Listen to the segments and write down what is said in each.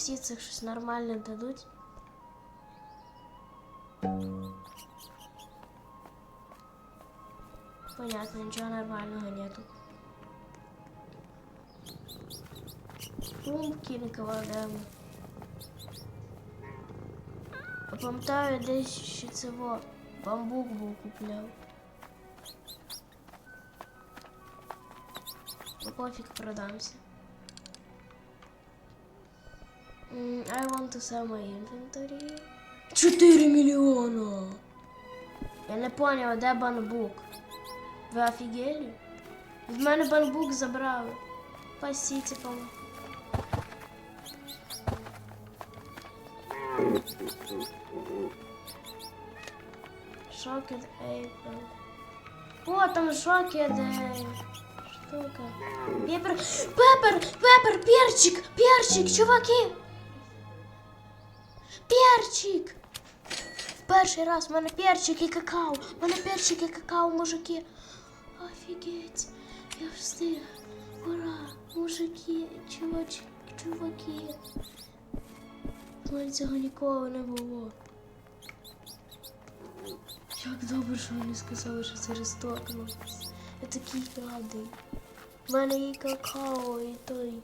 цікаво, всі цих щось нормальне дадуть. Понятно, нічого нормального нету. Пумпкін кладемо. А Пам'ятаю, десь ще цього бамбук був купляв. Ну пофіг продамся. М, I want to sell my inventory. 4 мільйона! Я не поняв, де бамбук? Ви офігели? В мене бамбук забрали. Пасіться, по Шокет Ейпл. О, там шокет Ей. Штука. Пепер. Пепер! Пепер! Перчик! Перчик, чуваки! Перчик! В перший раз в мене перчик і какао. В мене перчик і какао, мужики. Офігеть. Я встиг. Ура! Мужики, чувач, чуваки. У мене цього ніколи не було. Як добре, що вони сказали, що це рестокнуло. Я такий радий. У мене і какао, і той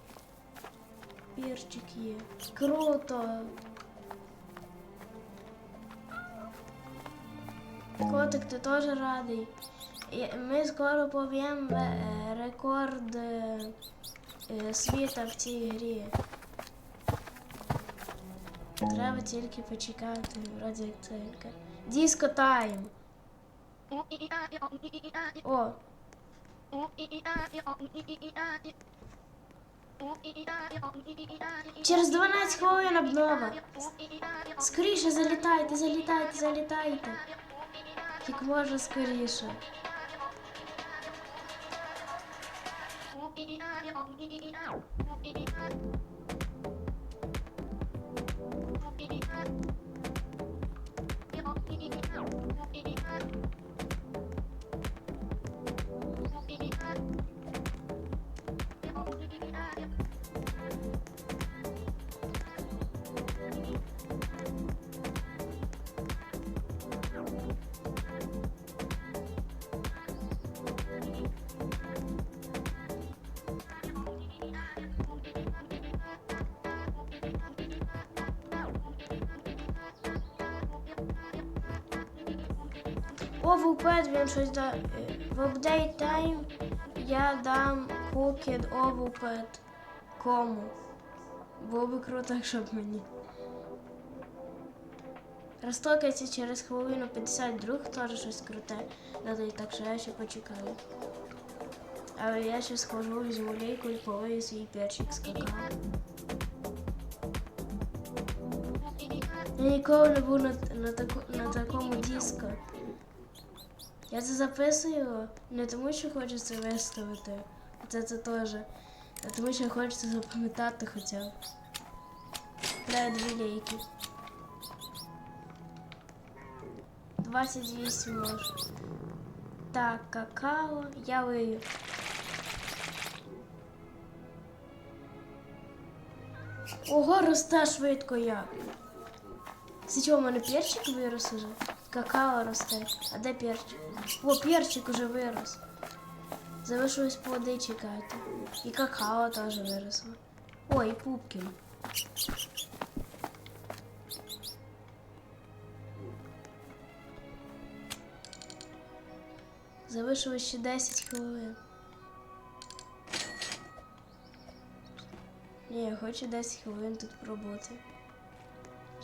перчик є. Круто. Котик, ти теж радий. Ми скоро поб'ємо е, рекорд е, е, світа в цій грі. Треба тільки почекати, вроді як це. Диско тайм. О, через 12 хвилин обнова. Скоріше залітайте, залітайте, залітайте. Як можна скоріше. О, в упед він щось да. е, В update time я дам кукід овупет. Кому? Було би круто, щоб мені. Розтокається через хвилину 52, теж щось круте. Дадуть, так що я ще почекаю. Але я ще схожу, візьму лейку і полию свій перчик з. Я ніколи не був на, на, таку, на такому диско. Я це записую не тому, що хочу це виставити. Це це теж. А тому що хочеться запам'ятати хоча б. Треба дві лейки. 28 може. Так, какао я вию. Ого, росте швидко як. З чого в мене перчик вирос уже? Какао росте. А де перчик? О, перчик уже вирос. Залишилось плоди чекати. І какао теж виросло. Ой, і пупкін. Залишилось ще 10 хвилин. Ні, я хочу 10 хвилин тут пробути.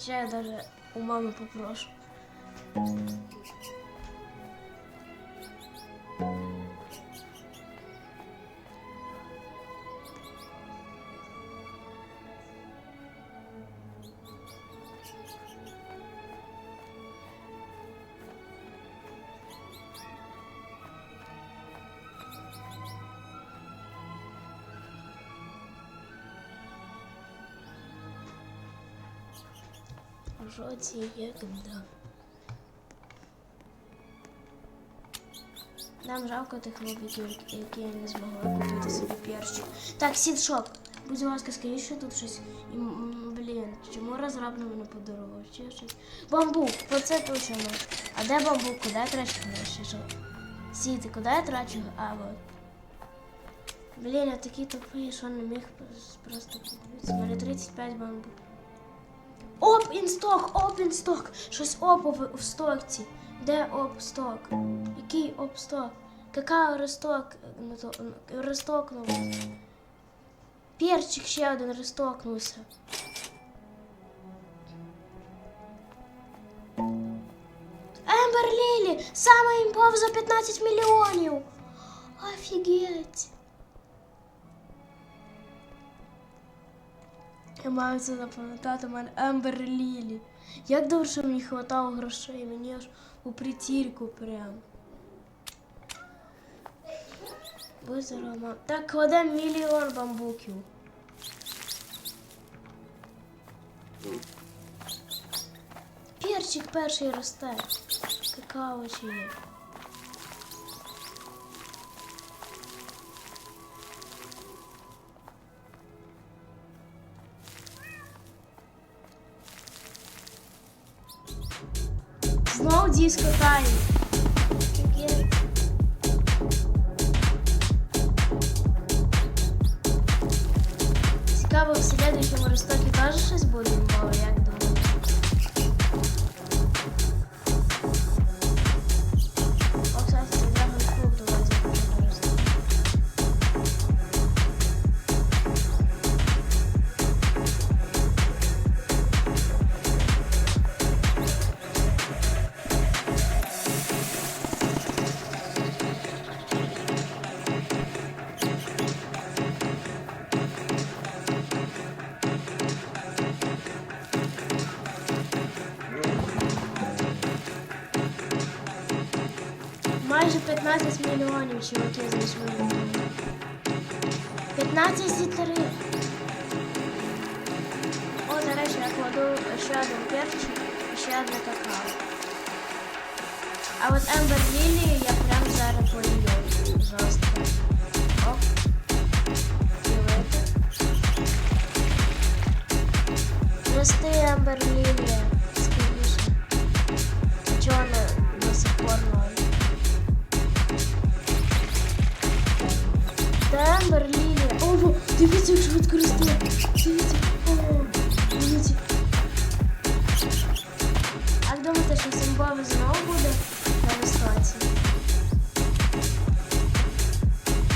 Ще я даже у мами попрошу. В жоці є. Нам жалко тих хлопців, які не змогли купити собі перчик. Так, сідшоп. Будь ласка, скажіть, що тут щось м- Чому розроблено не подорожче? Ще щось. Бамбук, оце точно. А де бамбук? Куди я трачу гроші? Сіти, куди я трачу? А, от. Блін, я такий тупий, що не міг просто подивитися. У мене 35 бамбук. Оп, інсток, оп, інсток. Щось оп в, в стокці. Де оп сток? Який оп сток? Какао росток? Ну, то, ну, Розтокнувся. Перчик ще один розтокнувся. Ембер Лілі! Саме імпов за 15 мільйонів! Офігеть! Я маю це запам'ятати, у мене Ембер Лілі. Як довше мені хватало грошей, мені аж у притірку прям. Здорова. Так, кладемо мільйон бамбуків. Перчик перший росте. Какао чи є. Диско тайм. Цікаво, в следующем ростокі теж щось буде, мало, чуваки зайшли. 15 зітри. О, нарешті я кладу ще один перчик і ще одне какао. А от Ембер Лілі я прям зараз полюю. Жорстко. Оп. Дивити. Рости Ембер Лілі. Дивіться, як швидко росте. Дивіться. Дивіться. А як думаєте, що Симбові знову буде на висоці?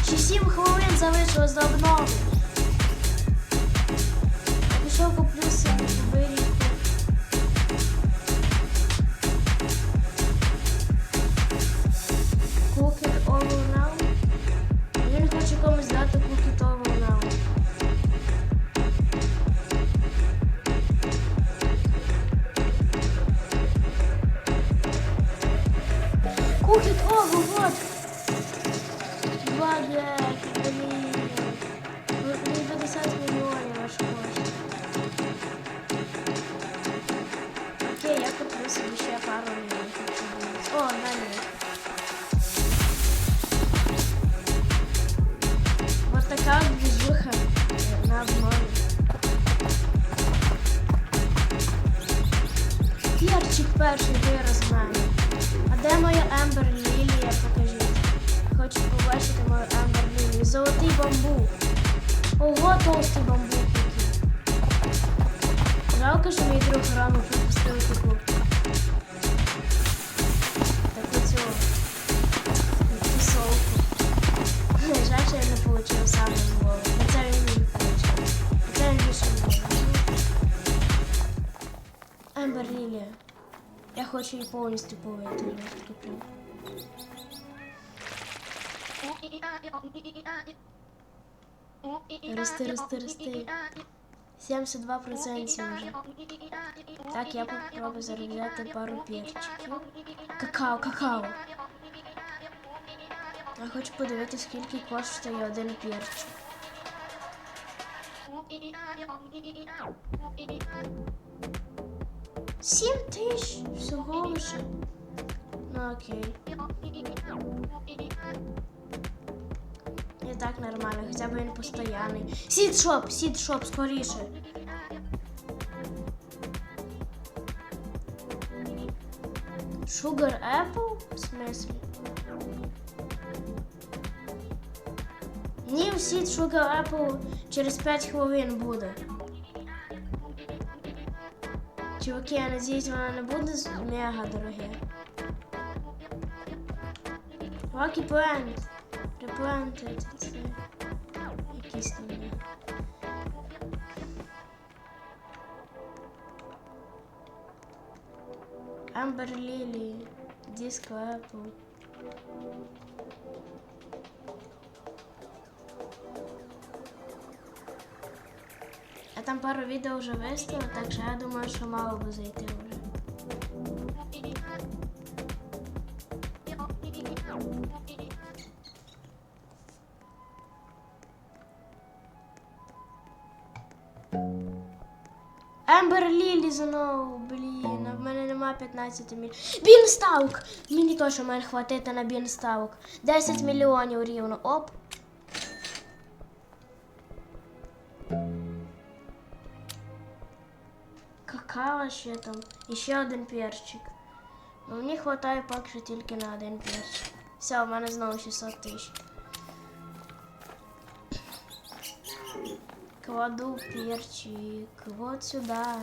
Ще 7 хвилин залишилось до. О, на ні. Вот така от движуха на обмані. Перчик перший вираз в. А де моя Ембер Лілія? Покажіть. Хочу побачити мою Ембер Лілію. Золотий бамбук. Ого, толстий бамбук який. Жалко, що мій друг рано пропустив. Таку Ембер Лілія. Я хочу її повністю повити. Куплю. Рости, рости, рости. 72% вже. Так, я попробую заробляти пару перчиків. Какао, какао. Я хочу подивитися, скільки коштує один перчик. 7 тисяч всього лише. Ну окей. І так нормально, хоча б він постоянний. Сідшоп, сідшоп, скоріше. Sugar Apple? В смысле? New Seed Sugar Apple через 5 хвилин буде. Чуваки, я надіюсь, воно не буде мега дороге. Lucky Plant. Replanted. Це якісь там. є. Amber Lily. Apple. Там пару відео вже виставила, так що я думаю, що мало би зайти вже. Ембер Лілі знову, блін, а в мене нема 15 мільйонів. Бінставок! Мені точно має хватити на бінставок. 10 мільйонів рівно. Оп. Какао ще там. І ще один перчик. Ну, мені хватає поки що тільки на один перчик. Все, у мене знову 600 тисяч. Кладу перчик вот сюда.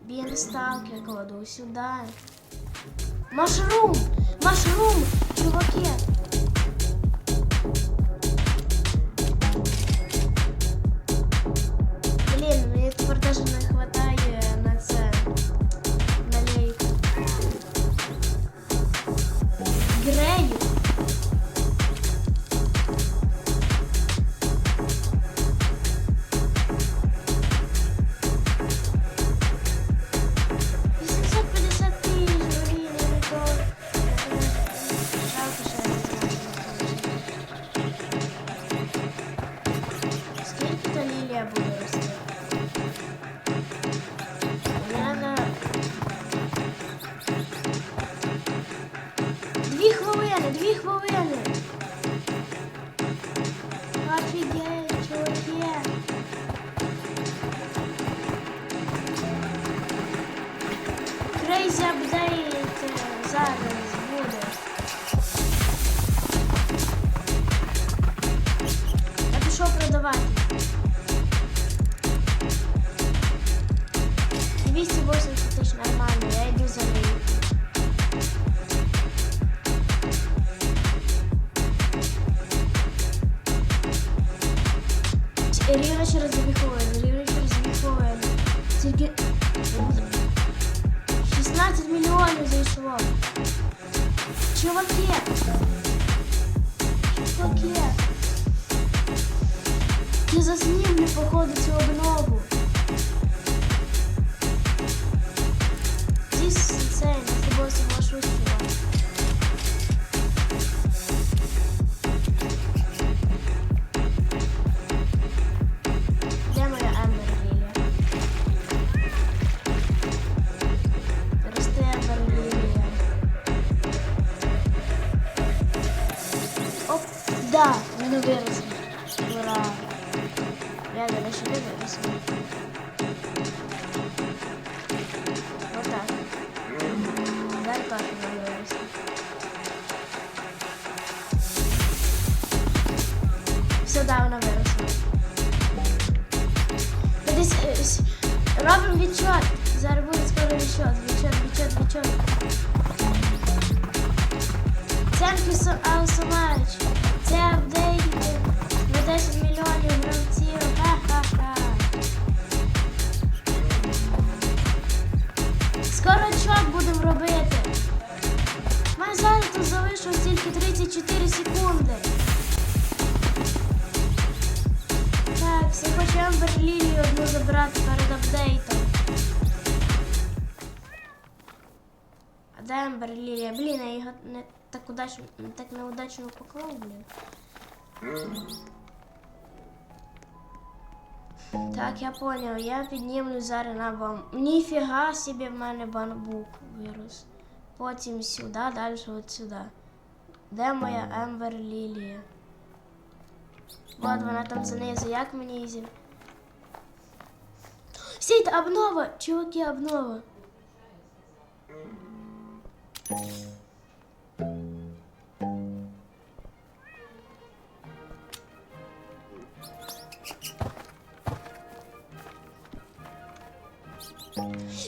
Бенсталк я кладу сюда. Машрум! Машрум! Чуваки! Crazy апдейт е, зараз буде. Я пішов продавати. Я не походу, цю обнову. Все, да, вона виросла. Е, Робимо відчет. Зараз буде скоро. Thank you so, uh, so much. Це апдейт на 10 мільйонів гравців. Ха-ха-ха. Скоро чок будемо робити. Мене зараз тут залишилось тільки 34 секунди. Хочу Лілію одну забрати перед апдейтом. А де Ембер Лілія? Блін, я його не так удачно, так неудачно поклав, блін. Так, я понял. Я піднімлю зараз на бам. Ніфіга собі в мене бамбук вирос. Потім сюди, далі от сюди. Де моя Ембер Лілія? От вона там знизу, як мені її. Стійте, обнова! Чуваки, обнова.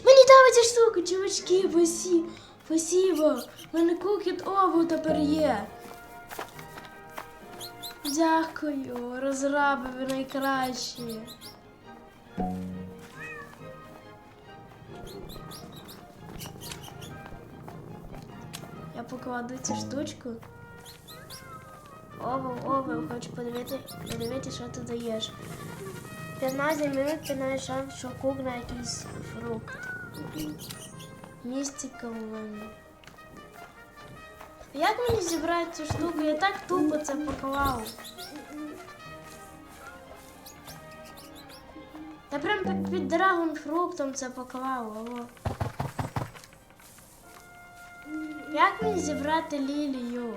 Мені цю штуку, чувачки. Спасибо. У мене кукіт ову тепер є. Дякую, розраби, ви найкращі. Я покладу цю штучку. Ову, ову, хочу подивити, подивити, що ти даєш. 15 минут ти шанс, що кук якийсь фрукт. Містика у мене. Як мені зібрати цю штуку? Я так тупо це поклав. Я прям під, драгом фруктом це поклав. Алло. Як мені зібрати лілію?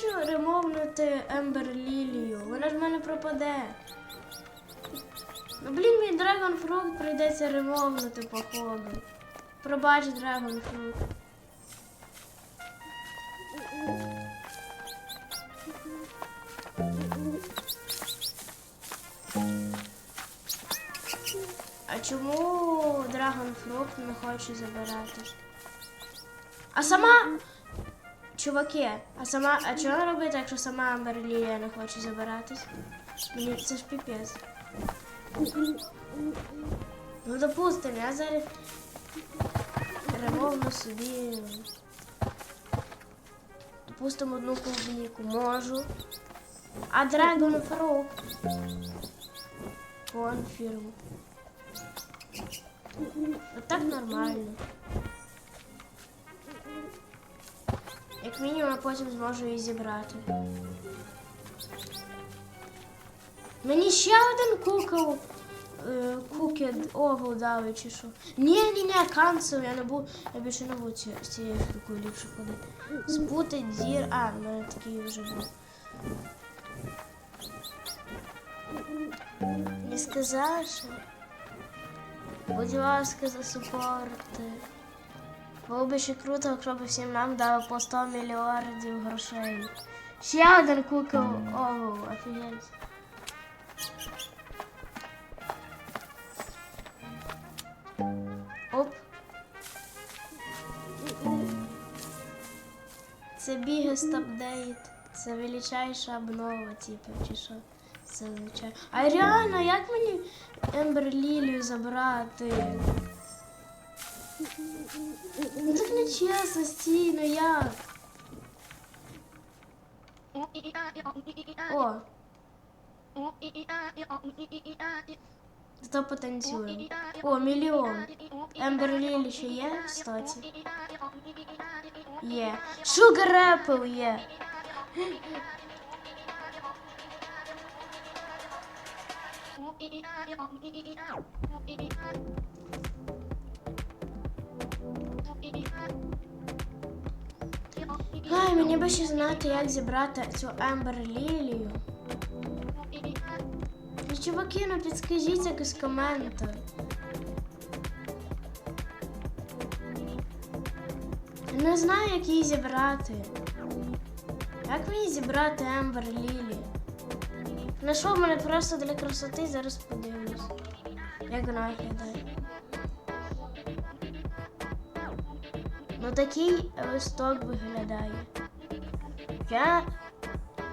Хочу ремовнути Ембер Лілію. Вона ж в мене пропаде. Ну блін, мій Драгон Фрукт прийдеться ремовнути, походу. Пробач, Драгон Фрукт. А чому Драгон Фрукт не хоче забирати? А сама. Чуваки, а сама. А чого робити, якщо сама Амбер Лілія не хоче забиратись? Мені це ж піпець. Ну допустим, я зараз ремовну собі. Допустимо одну клубніку можу. А Драгон Фрукт. Конфірм. Отак нормально. Як мінімум, я потім зможу її зібрати. Мені ще один кукол. Е, кукет овал дали чи що. Ні, ні, ні, канцел, я не буду. Я більше не буду з цією штукою ліпше ходити. Спутать зір. А, в мене такий вже був. Не сказала, що. Будь ласка, за супорти. Було б ще круто, якщо б всім нам дали по 100 мільярдів грошей. Ще один кукол. Ого, офігеть. Оп. Це biggest update. Це величайша обнова, типу, чи що. Це означає. А реально, як мені Ембер Лілію забрати? Ну так не чесно, стій, ну як? О, то потанцюємо. О, мільйон. Ембер Лілі ще є, кстати? Є. Sugar Apple є. Ай, мені би ще знати, як зібрати цю Ембер Лілію. Ну, чуваки, ну підскажіть якийсь коментар. Не знаю, як її зібрати. Як мені зібрати Ембер Лілі? Знайшов мене просто для красоти, зараз подивлюсь. Як вона виглядає. Ну такий листок виглядає. Я.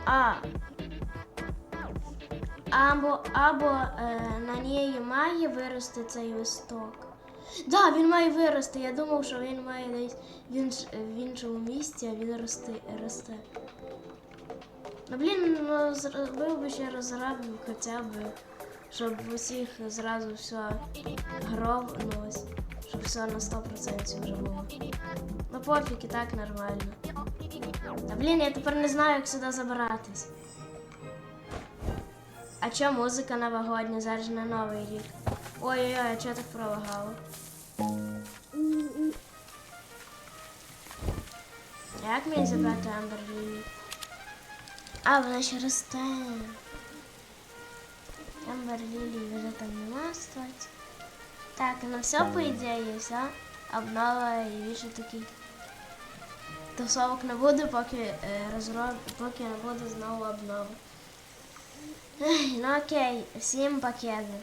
А. Або, або е, на ній має вирости цей листок. Да, він має вирости. Я думав, що він має десь в, в іншому місці, а він росте. росте. Ну блін, ну зробив би ще розрабів хоча б, щоб усіх зразу все гровнулось, щоб все на 100% вже було. Ну пофіг і так нормально. Та блін, я тепер не знаю, як сюди забиратись. А чо музика новогодня, зараз на новий рік? Ой-ой-ой, а чого так пролагало? Як мені забрати Амбер Лілі? А, вона ще росте. Ембер Лілі вже там нема стать. Так, ну все, по ідеї, все. Обнова і більше такий. Тусовок не буде, поки е, розроб... поки не буде знову обнова. Ну окей, всім пакети.